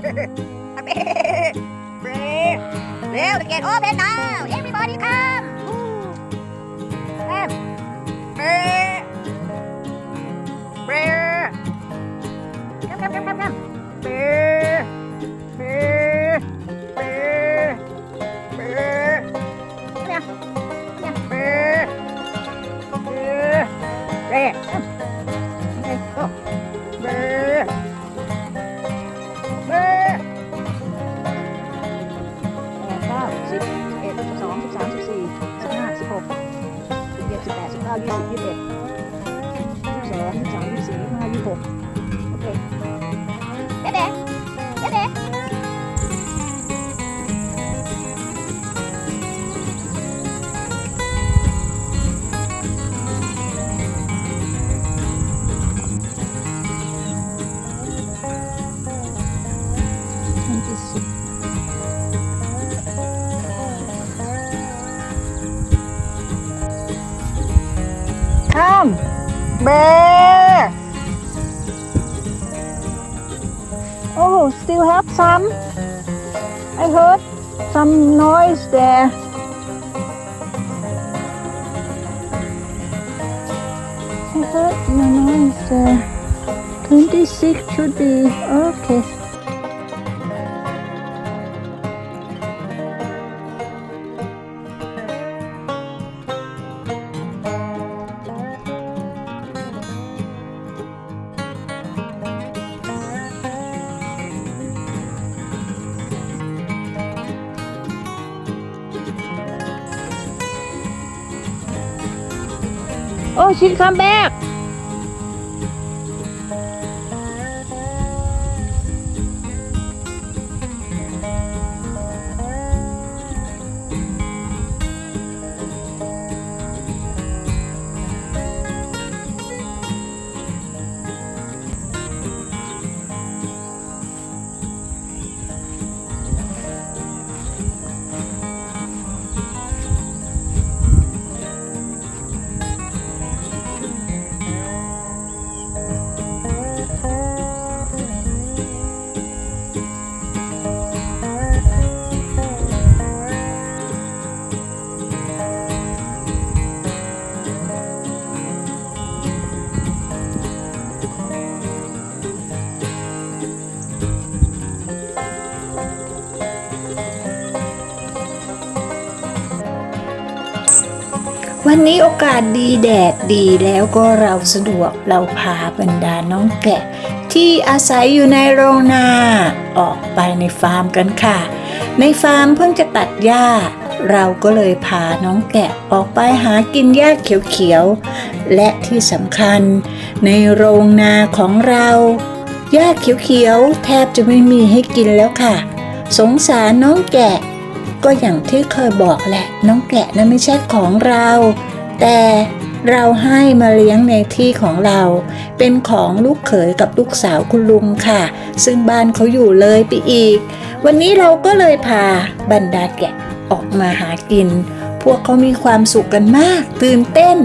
Brave. Well, to get open now. Everybody come. Come. Brave. Brave. Come, come, come, come, come. Brave. Oh, still have some. I heard some noise there. I heard the noise there. 26 should be okay. ชิดคัมแบก วันนี้โอกาสดีแดดดีแล้วก็เราสะดวกเราพาบรรดาน้องแกะ ที่อาศัยอยู่ในโรงนาออกไปในฟาร์มกันค่ะ ในฟาร์มเพิ่งจะตัดหญ้า เราก็เลยพาน้องแกะออกไปหากินหญ้าเขียวๆ และที่สำคัญ ในโรงนาของเราหญ้าเขียวๆ แทบจะไม่มีให้กินแล้วค่ะ สงสารน้องแกะ ก็อย่างที่เคยบอกแหละ น้องแกะนั้นไม่ใช่ของเรา แต่เราให้มาเลี้ยงในที่ของเรา เป็นของลูกเขยกับลูกสาวคุณลุงค่ะ ซึ่งบ้านเขาอยู่เลยไปอีก วันนี้เราก็เลยพาบรรดาแกะออกมาหากิน พวกเขามีความสุขกันมาก ตื่นเต้น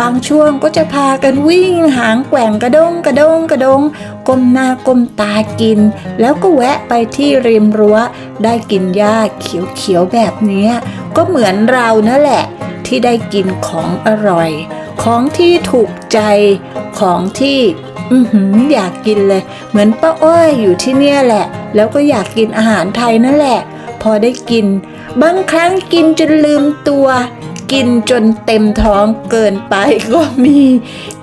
บางช่วงก็จะพากันวิ่ง หางแกว่งกระดงกระดงกระดงก้มหน้าก้มตากิน แล้วก็แวะไปที่ริมรั้ว ได้กินหญ้าเขียวๆแบบนี้ก็เหมือนเรานั่นแหละ ที่ได้กินของอร่อย ของที่ถูกใจของที่อือหืออยากกินเลย เหมือนป้าอ้อยอยู่ที่เนี่ยแหละ แล้วก็อยากกินอาหารไทยนั่นแหละ พอได้กิน บางครั้งกินจนลืมตัว กินจนเต็มท้องเกินไปก็มี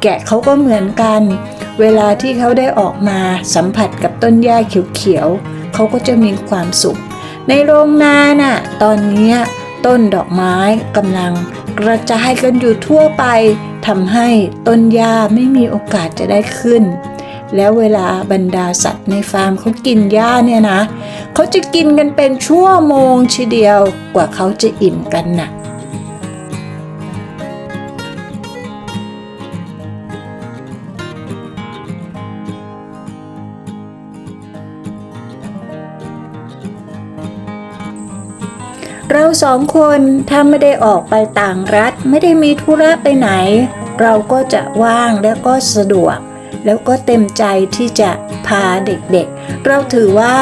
แกะเขาก็เหมือนกัน เวลาที่เขาได้ออกมาสัมผัสกับต้นหญ้าเขียวๆเขาก็จะมีความสุข ในโรงนาน่ะตอนนี้ต้นดอกไม้กำลังกระจายกันอยู่ทั่วไปทำให้ต้นหญ้าไม่มีโอกาสจะได้ขึ้น แล้วเวลาบรรดาสัตว์ในฟาร์มเขากินหญ้าเนี่ยนะเขาจะกินกันเป็นชั่วโมงทีเดียวกว่าเขาจะอิ่มกันน่ะเราสองคนถ้าไม่ได้ออกไปต่างรัฐไม่ได้มีธุระไปไหน เราก็จะว่างและก็สะดวก แล้วก็เต็มใจที่จะพาเด็กๆ เราถือว่า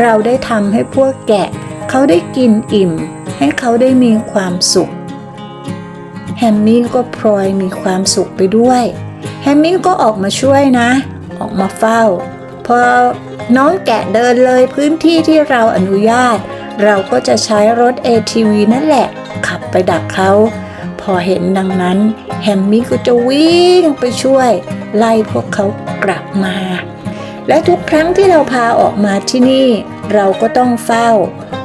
เราได้ทำให้พวกแกะ เขาได้กินอิ่ม ให้เขาได้มีความสุข แฮมมี่ก็พลอยมีความสุขไปด้วย แฮมมี่ก็ออกมาช่วยนะ ออกมาเฝ้า พอน้องแกะเดินเลยพื้นที่ที่เราอนุญาต เราก็จะใช้รถ ATV นั่นแหละ ขับไปดักเขา พอเห็นดังนั้น แฮมมี่ก็จะวิ่งไปช่วย ไล่พวกเขากลับมา และทุกครั้งที่เราพาออกมาที่นี่ เราก็ต้องเฝ้า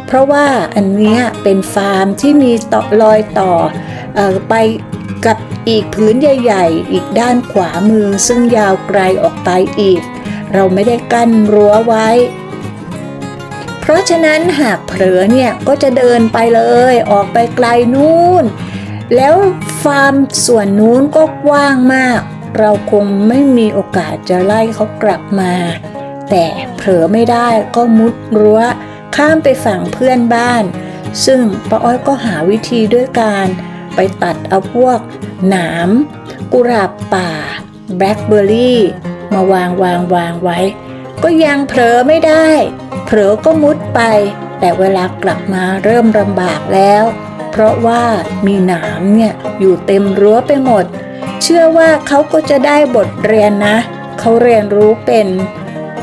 เพราะว่าอันเนี้ยเป็นฟาร์มที่มีต่อรอยต่อออไปกับอีกพื้นใหญ่ ๆ อีกด้านขวามือซึ่งยาวไกลออกไปอีก เราไม่ได้กั้นรั้วไว้ เพราะฉะนั้นหากเผลอเนี่ยก็จะเดินไปเลยออกไปไกลนู่น แล้วฟาร์มส่วนนู้นก็กว้างมาก เราคงไม่มีโอกาสจะไล่เขากลับมา แต่เผลอไม่ได้ก็มุดรั้ว ข้ามไปฝั่งเพื่อนบ้าน ซึ่งป้าอ้อยก็หาวิธีด้วยการไปตัดเอาพวก หนาม กุหลาบป่า แบล็คเบอร์รี่ มาวางวางวางไว้ ก็ยังเผลอไม่ได้ เผลอก็มุดไป แต่เวลากลับมาเริ่มลำบากแล้ว เพราะว่ามีหนามเนี่ยอยู่เต็มรั้วไปหมด เชื่อว่าเขาก็จะได้บทเรียนนะ เขาเรียนรู้เป็น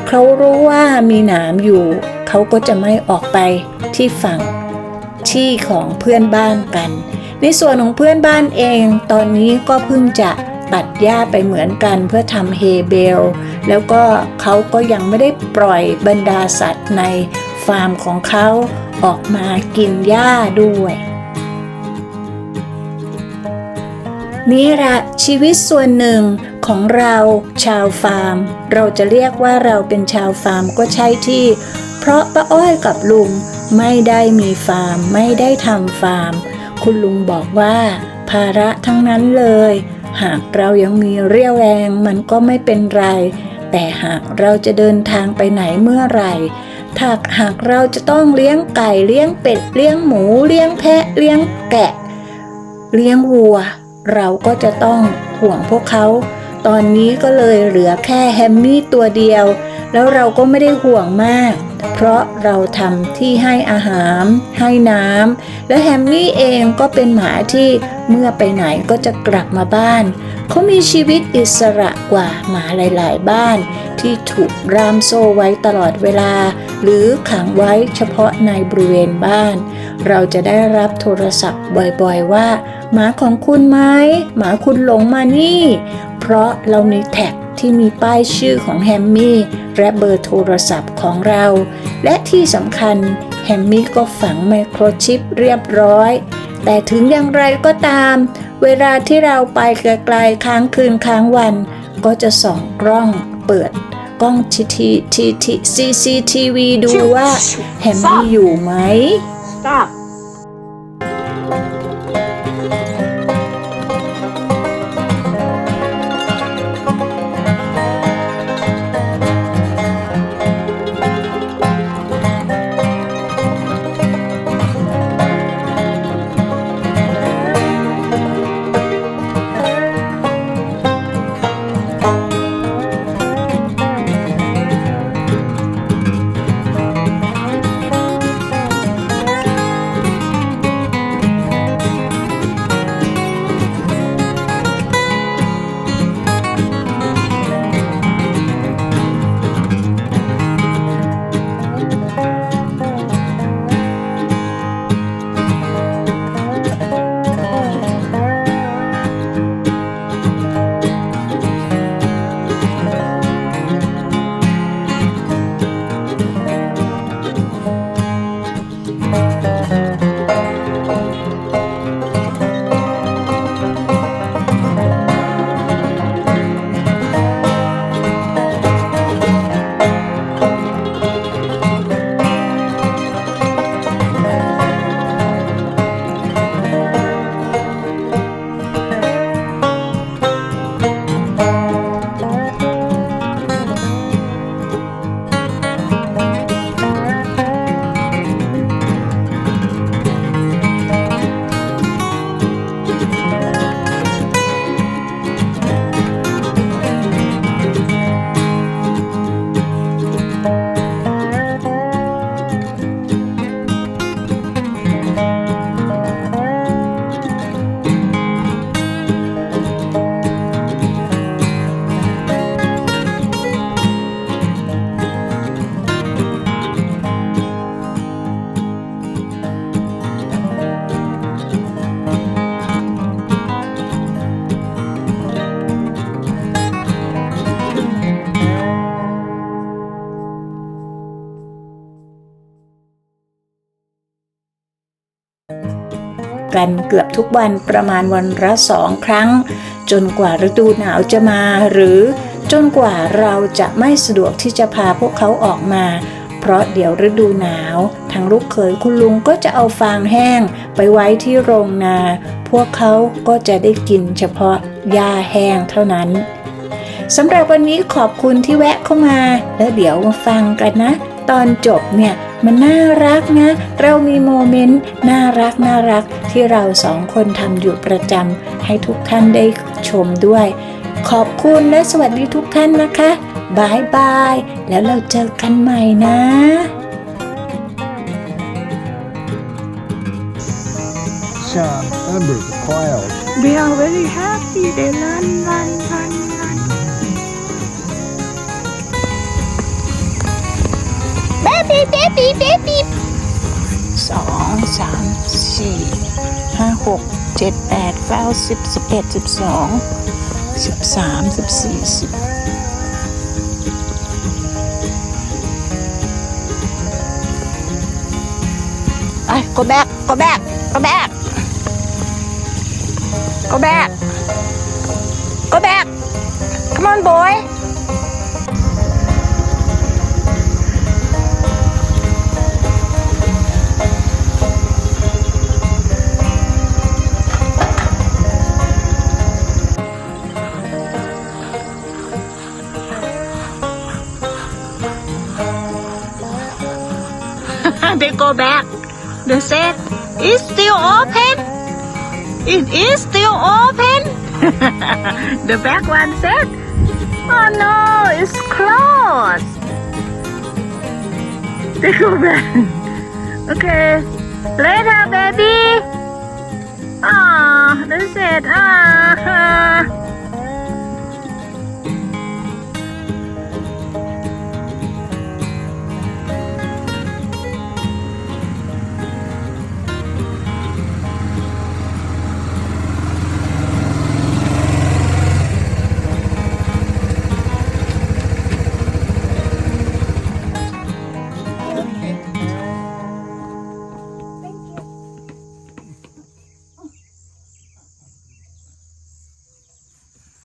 เขารู้ว่ามีหนามอยู่ เขาก็จะไม่ออกไปที่ฝั่งที่ของเพื่อนบ้านกัน ในส่วนของเพื่อนบ้านเอง ตอนนี้ก็เพิ่งจะตัดหญ้าไปเหมือนกันเพื่อทำเฮเบล แล้วก็เขาก็ยังไม่ได้ปล่อยบรรดาสัตว์ในฟาร์มของเขาออกมากินหญ้าด้วย นี่ละชีวิตส่วนหนึ่งของเราชาวฟาร์ม เราจะเรียกว่าเราเป็นชาวฟาร์มก็ใช่ที่ เพราะป้าอ้อยกับลุงไม่ได้มีฟาร์ม ไม่ได้ทำฟาร์ม คุณลุงบอกว่า ภาระทั้งนั้นเลย หากเรายังมีเรี่ยวแรงมันก็ไม่เป็นไร แต่หากเราจะเดินทางไปไหนเมื่อไหร่ถ้าหากเราจะต้องเลี้ยงไก่เลี้ยงเป็ดเลี้ยงหมูเลี้ยงแพะเลี้ยงแกะ เลี้ยงวัว เราก็จะต้องห่วงพวกเขา ตอนนี้ก็เลยเหลือแค่แฮมมี่ตัวเดียว แล้วเราก็ไม่ได้ห่วงมาก เพราะเราทำที่ให้อาหาร ให้น้ำและแฮมมี่เองก็เป็นหมาที่เมื่อไปไหนก็จะกลับมาบ้าน เขามีชีวิตอิสระกว่าหมาหลาย ๆ บ้าน ที่ถูกรามโซ่ไว้ตลอดเวลา หรือขังไว้เฉพาะในบริเวณบ้าน เราจะได้รับโทรศัพท์บ่อยๆว่า หมาของคุณไหมหมาคุณหลงมานี่ เพราะเรามีแท็กที่มีป้ายชื่อของแฮมมี่และเบอร์โทรศัพท์ของเรา และที่สำคัญแฮมมี่ก็ฝังไมโครชิปเรียบร้อย แต่ถึงอย่างไรก็ตาม เวลาที่เราไปไกลๆค้างคืนค้างวัน ก็จะส่องกล้องเปิดกล้องทีทีทีทีซีซีทีวีดูว่าแฮมมี่อยู่ไหม está กันเกือบทุกวันประมาณวันละสองครั้ง จนกว่าฤดูหนาวจะมาหรือจนกว่าเราจะไม่สะดวกที่จะพาพวกเขาออกมา เพราะเดี๋ยวฤดูหนาว ทางลูกเขยคุณลุงก็จะเอาฟางแห้งไปไว้ที่โรงนา พวกเขาก็จะได้กินเฉพาะหญ้าแห้งเท่านั้นสำหรับวันนี้ขอบคุณที่แวะเข้ามา แล้วเดี๋ยวมาฟังกันนะ ตอนจบเนี่ย มันน่ารักนะ เรามีโมเมนต์น่ารักน่ารักที่เราสองคนทำอยู่ประจำให้ทุกท่านได้ชมด้วย ขอบคุณและสวัสดีทุกท่านนะคะบายบาย แล้วเราเจอกันใหม่นะ Sun under the clouds. They are very happy. They run, run, run, run. บีบีบีบีบีสองสามสี่ห้าหกเจ็ดแปดเก้าสิบสิบเอ็ดสิบสองสิบสามสิบสี่สิบไอ้กบแบก go แบกกบแบกกบแบกกบแบก come on boy they go back. They said, it's still open. It is still open. the back one said, oh no, it's closed. They go back. okay. Later, baby. Ah, they said, ah.